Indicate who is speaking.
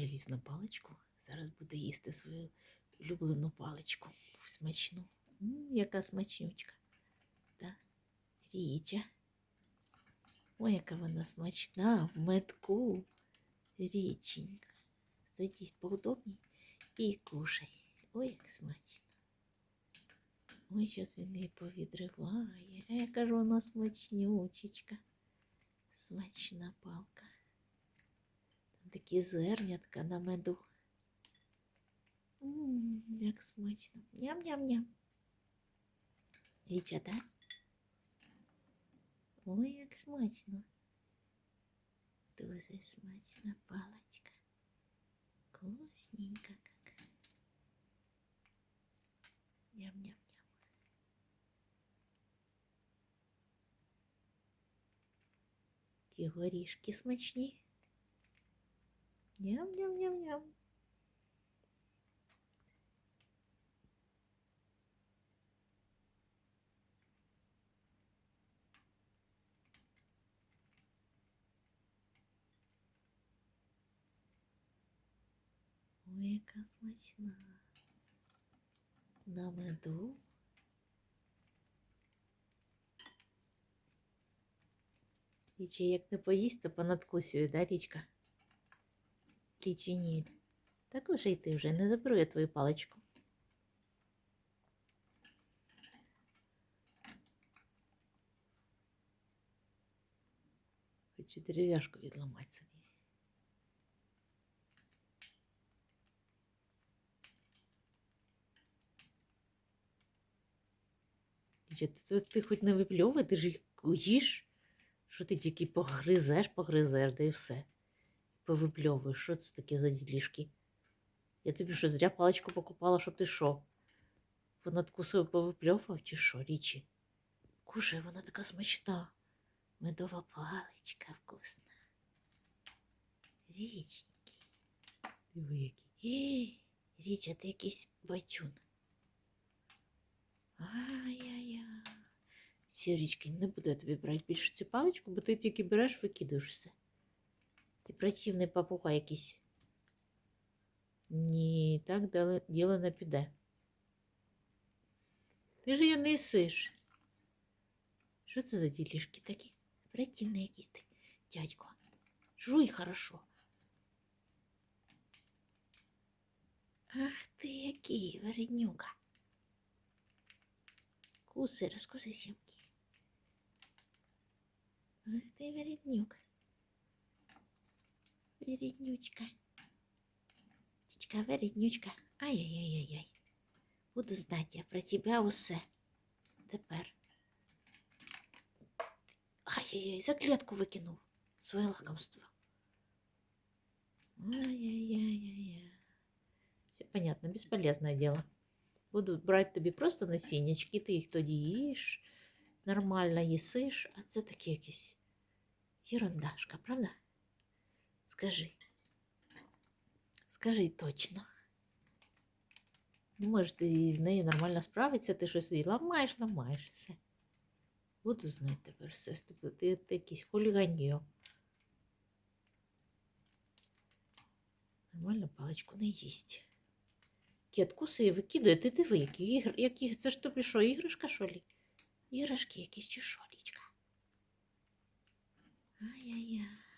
Speaker 1: Приліз на паличку. Зараз буде їсти свою улюблену паличку. Смачну. М, яка смачнючка. Да. Річа. Ой, яка вона смачна в метку. Річенька. Садись поудобній і кушай. Ой, як смачно. Ой, зараз він її повідриває. А яка ж вона смачнючечка. Смачна палка. Такі зернятка на меду. М, як смачно. Ням-ням-ням. Річа, да? Ой, як смачно. Дуже смачна паличка. Вкусненька как. Ням-ням-ням. Ті горішки смачні. Ням-ням-ням-ням. Ой, яка смачна. На меду. Річі, як не поїсть, то понадкусює, да, річка? Річі. Так уже й ти вже не заберу я твою паличку. Хочу дерев'яшку відламати собі. Ти, ти хоч не випльовуй, ти ж їх їш. Що ти тільки погризеш, погризеш, да і все. Повипльовуєш. Що це таке за ділішки? Я тобі що, зря паличку покупала, щоб ти що? Понадкусив, повипльовував чи що, річі? Кушай, вона така смачна. Медова паличка вкусна. Річеньки. Диви який. Е, Річа, ти якийсь бачун. Ай-яй-яй. Сірічки, не буду я тобі брати більше цю паличку, бо ти тільки береш, викидаєш все. Ти противний папуга якийсь. Ні, так діло не піде. Ти ж її не їсиш. Що це за ділішки такі? Противний якийсь ти, дядько. Жуй хорошо. Ах ти який, вереднюка. Куси, розкуси сімки. Ах ти вереднюк. Вереднючка. Тічка, вереднючка. Ай-яй-яй-яй. Буду знати я про тебе усе. Тепер. Ай-яй-яй, за клітку викинув своє лакомство. Ай-яй-яй-яй. Все понятно, бесполезное дело. Буду брати тобі просто насіннячки, ти їх тоді їш, нормально їсиш, а це такі якісь ерундашка, правда? Скажи. Скажи точно. Може, ти з нею нормально справитися, ти щось їй ламаєш, ламаєш все. Буду знати тепер все з тобою. Ти, ти якийсь хуліганьо. Нормально паличку не їсть. Кіт кусає, викидає, ти диви, які які, це ж тобі що, іграшка, що лі? Іграшки якісь чи що, лічка? Ай-яй-яй.